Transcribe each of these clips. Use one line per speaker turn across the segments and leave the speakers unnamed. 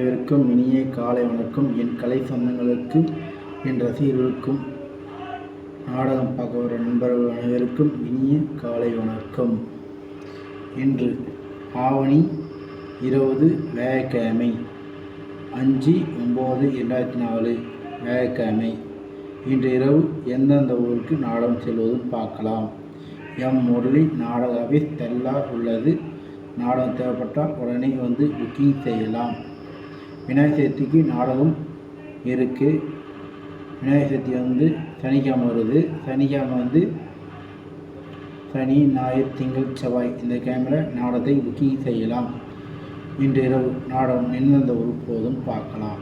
அனைவருக்கும் இனிய காலை வணக்கம் என் கலை சொந்தங்களுக்கு என் ரசிகர்களுக்கும் நாடகம் பார்க்க வர நண்பர்கள் அனைவருக்கும் இனிய காலை வணக்கம். இன்று ஆவணி இருபது வியாழக்கிழமை அஞ்சு ஒம்பது இரண்டாயிரத்தி நாலு வியாழக்கிழமை. இன்று இரவு எந்தெந்த ஊருக்கு நாடகம் செல்வதும் பார்க்கலாம். எம் முரளி நாடக ஆஃபீஸ் தெல்லார் உள்ளது. நாடகம் தேவைப்பட்டால் உடனே வந்து புக்கிங் செய்யலாம். விநாயகர் சதுர்த்திக்கு நாடகம் இருக்குது விநாயகர் சதுர்த்தி வந்து சனிக்கிழமை வருது. சனிக்கிழமை வந்து சனி ஞாயிறு திங்கள் செவ்வாய் இந்த கேமரா நாடகத்தை புக்கிங் செய்யலாம். இன்று இரவு நாடகம் எந்தெந்த ஊருக்கு போதும் பார்க்கலாம்.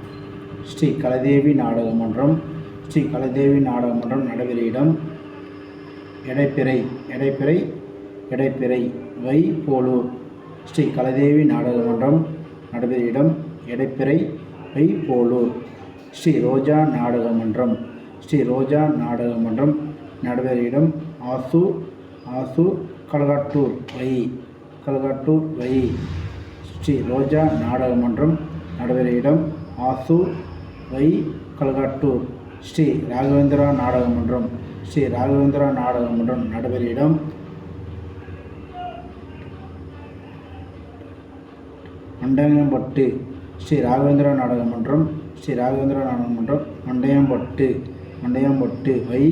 ஸ்ரீ கலதேவி நாடக மன்றம். ஸ்ரீ கலதேவி நாடக மன்றம் நடைபெற இடம். எடைப்பிறை எடைப்பிறை எடைப்பிறை வை போலூர். ஸ்ரீ கலதேவி நாடக மன்றம் நடைபெற இடம். எடைப்பிறை வை போலூர் ஸ்ரீ ரோஜா நாடகமன்றம். ஸ்ரீ ரோஜா நாடக மன்றம் நடைபெற ஆசு ஆசூர் ஆசூர் கலகாட்டூர் வை கலகாட்டூர் வை. ஸ்ரீ ரோஜா நாடக மன்றம் நடைபெற ஆசூர் வை கலகாட்டூர். ஸ்ரீ ராகவேந்திரா நாடகமன்றம். ஸ்ரீ ராகவேந்திரா நாடக மன்றம் நடைபெற இடம் ஸ்ரீ ராகவேந்திரா நாடக மன்றம் ஸ்ரீ ராகவேந்திரா நாடக மன்றம் மண்டையம்பட்டு மண்டையம்பட்டு வை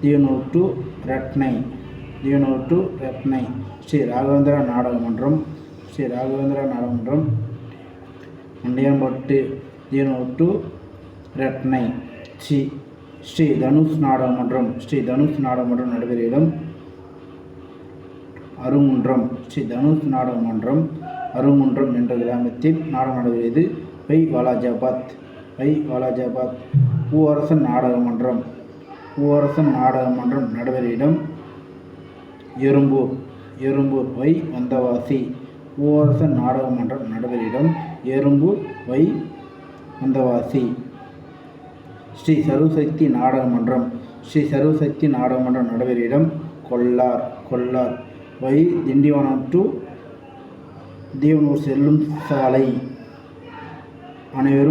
தியனூர் டு ரட்னை தியனூர் டு ரட்னை ஸ்ரீ ராகவேந்திரா நாடக மன்றம் ஸ்ரீ ராகவேந்திரா நாடக மன்றம் மண்டையம்பட்டு தியனூர் டு ரட்னை ஸ்ரீ ஸ்ரீ தனுஷ் நாடக மன்றம் ஸ்ரீ தனுஷ் நாடக மன்றம் நடைபெற இடம் அருங்குன்றம் ஸ்ரீ தனுஷ் நாடக மன்றம் அருங்குன்றம் என்ற கிராமத்தில் நாடகம் நடைபெறுகிறது வை வாலாஜாபாத் வை வாலாஜாபாத் பூவரசன் நாடக மன்றம். பூவரசன் நாடக மன்றம் நடைபெற இடம் எறும்பூர் எறும்பூர் வை வந்தவாசி. பூவரசன் நாடக மன்றம் நடைபெற இடம் எறும்பூர் வை வந்தவாசி. ஸ்ரீ சர்வசக்தி நாடக மன்றம். ஸ்ரீ சர்வசக்தி நாடக மன்றம் இடம் கொல்லார் கொல்லார். வை திண்டிவனம் டு தீவனூர் செல்லும் சாலை அனைவரும்